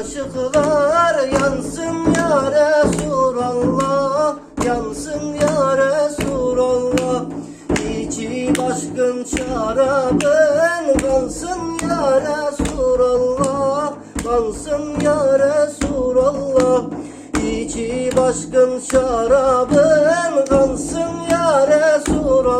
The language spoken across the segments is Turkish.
aşıklar yansın ya Resulallah Yansın ya Resulallah İçi başkın şarabın kansın ya Resulallah Kansın ya Resulallah İçi başkın şarabın kansın ya Resulallah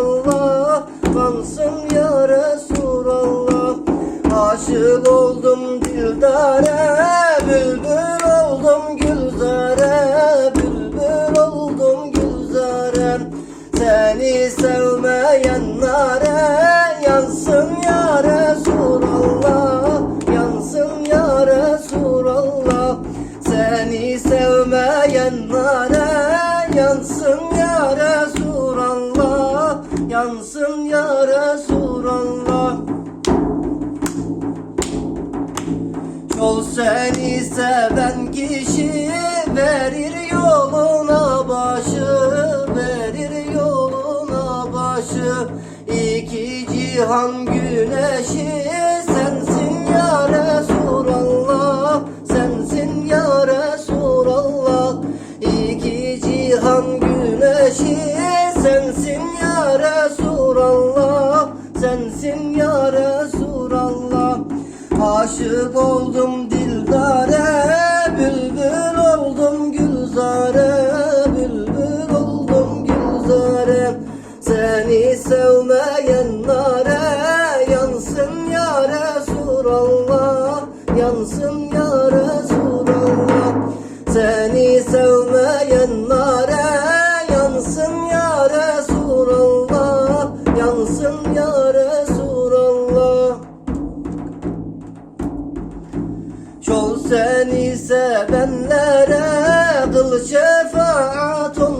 Seni sevmeyenlere Yansın ya Resulallah Yansın ya Resulallah Seni sevmeyenlere Yansın ya Resulallah Yansın ya Resulallah Yol seni seven kişi verir yoluna iki cihan güneşi sensin ya Resulallah sensin ya Resulallah. İki cihan güneşi sensin ya Resulallah sensin ya Resulallah. Aşık oldum dildare Seni sevmeyenlere Yansın ya Resulallah Yansın ya Resulallah Seni sevmeyenlere Yansın ya Resulallah Yansın ya Resulallah Çol seni sevenlere Kıl şefaat onlara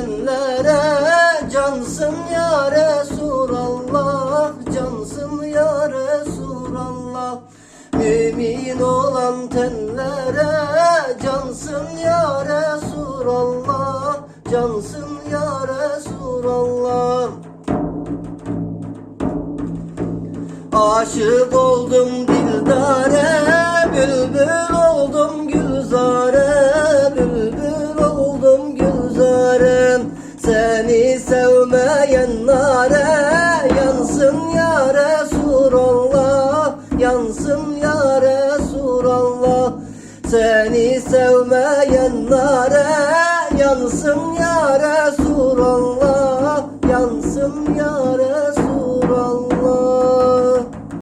olan tenlere Cansın ya Resulallah Cansın ya Resulallah. Mümin olan tenlere Cansın ya Resulallah Cansın ya Resulallah. Aşık oldum dildare Bülbül oldum gülzare Bülbül oldum gülzare Seni sevmeyenlere Yansın ya Resulallah Yansın ya Resulallah Seni sevmeyenlere Yansın ya Resulallah